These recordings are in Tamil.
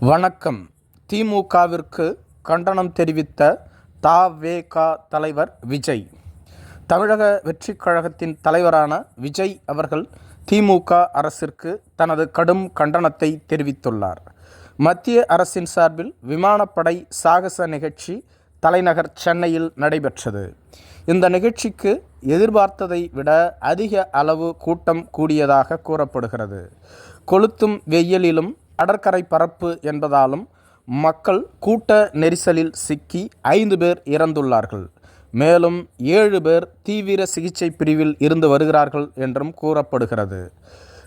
வணக்கம். திமுகவிற்கு கண்டனம் தெரிவித்த தாவேகா தலைவர் விஜய். தமிழக வெற்றிக் கழகத்தின் தலைவரான விஜய் அவர்கள் திமுக அரசிற்கு தனது கடும் கண்டனத்தை தெரிவித்துள்ளார். மத்திய அரசின் சார்பில் விமானப்படை சாகச நிகழ்ச்சி தலைநகர் சென்னையில் நடைபெற்றது. இந்த நிகழ்ச்சிக்கு எதிர்பார்த்ததை விட அதிக அளவு கூட்டம் கூடியதாக கூறப்படுகிறது. கொளுத்தும் வெயிலிலும் கடற்கரை பரப்பு என்பதாலும் மக்கள் கூட்ட நெரிசலில் சிக்கி ஐந்து பேர் இறந்துள்ளார்கள். மேலும் ஏழு பேர் தீவிர சிகிச்சை பிரிவில் இருந்து வருகிறார்கள் என்றும் கூறப்படுகிறது.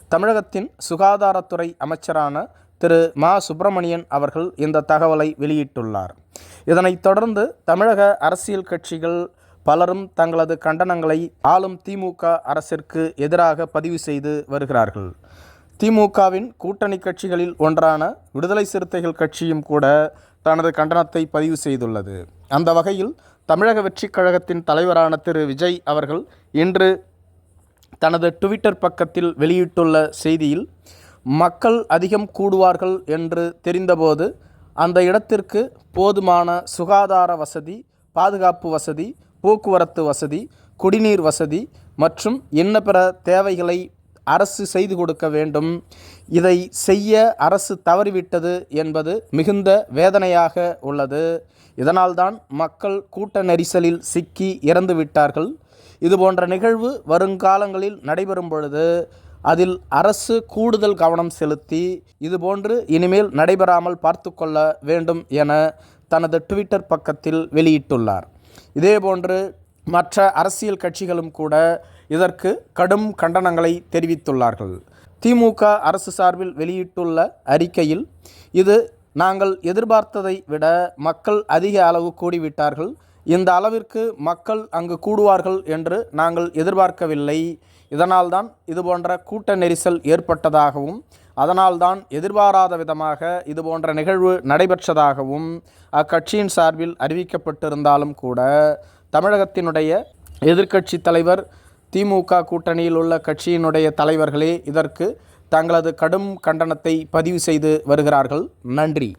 தமிழகத்தின் சுகாதாரத்துறை அமைச்சரான திரு. மா. சுப்பிரமணியன் அவர்கள் இந்த தகவலை வெளியிட்டுள்ளார். இதனைத் தொடர்ந்து தமிழக அரசியல் கட்சிகள் பலரும் தங்களது கண்டனங்களை ஆளும் திமுக அரசிற்கு எதிராக பதிவு செய்து வருகிறார்கள். திமுகவின் கூட்டணி கட்சிகளில் ஒன்றான விடுதலை சிறுத்தைகள் கட்சியும் கூட தனது கண்டனத்தை பதிவு செய்துள்ளது. அந்த வகையில் தமிழக வெற்றிக் கழகத்தின் தலைவரான திரு. விஜய் அவர்கள் இன்று தனது ட்விட்டர் பக்கத்தில் வெளியிட்டுள்ள செய்தியில் மக்கள் அதிகம் கூடுவார்கள் என்று தெரிந்தபோது அந்த இடத்திற்கு போதுமான சுகாதார வசதி பாதுகாப்பு வசதி போக்குவரத்து வசதி குடிநீர் வசதி மற்றும் இன்ன பிற தேவைகளை அரசு செய்து கொடுக்க வேண்டும். இதை செய்ய அரசு தவறிவிட்டது என்பது மிகுந்த வேதனையாக உள்ளது. இதனால்தான் மக்கள் கூட்ட நெரிசலில் சிக்கி இறந்து விட்டார்கள். இதுபோன்ற நிகழ்வு வருங்காலங்களில் நடைபெறும் பொழுது அதில் அரசு கூடுதல் கவனம் செலுத்தி இதுபோன்று இனிமேல் நடைபெறாமல் பார்த்து கொள்ள வேண்டும் என தனது ட்விட்டர் பக்கத்தில் வெளியிட்டுள்ளார். இதேபோன்று மற்ற அரசியல் கட்சிகளும் கூட இதற்கு கடும் கண்டனங்களை தெரிவித்துள்ளார்கள். திமுக அரசு சார்பில் வெளியிட்டுள்ள அறிக்கையில் இது நாங்கள் எதிர்பார்த்ததை விட மக்கள் அதிக அளவு கூடிவிட்டார்கள். இந்த அளவிற்கு மக்கள் அங்கு கூடுவார்கள் என்று நாங்கள் எதிர்பார்க்கவில்லை. இதனால்தான் இதுபோன்ற கூட்ட நெரிசல் ஏற்பட்டதாகவும் அதனால்தான் எதிர்பாராத விதமாக இதுபோன்ற நிகழ்வு நடைபெற்றதாகவும் அக்கட்சியின் சார்பில் அறிவிக்கப்பட்டிருந்தாலும் கூட தமிழகத்தினுடைய எதிர்க்கட்சி தலைவர் திமுக கூட்டணியில் உள்ள கட்சியினுடைய தலைவர்களே இதற்கு தங்களது கடும் கண்டனத்தை பதிவு செய்து வருகிறார்கள். நன்றி.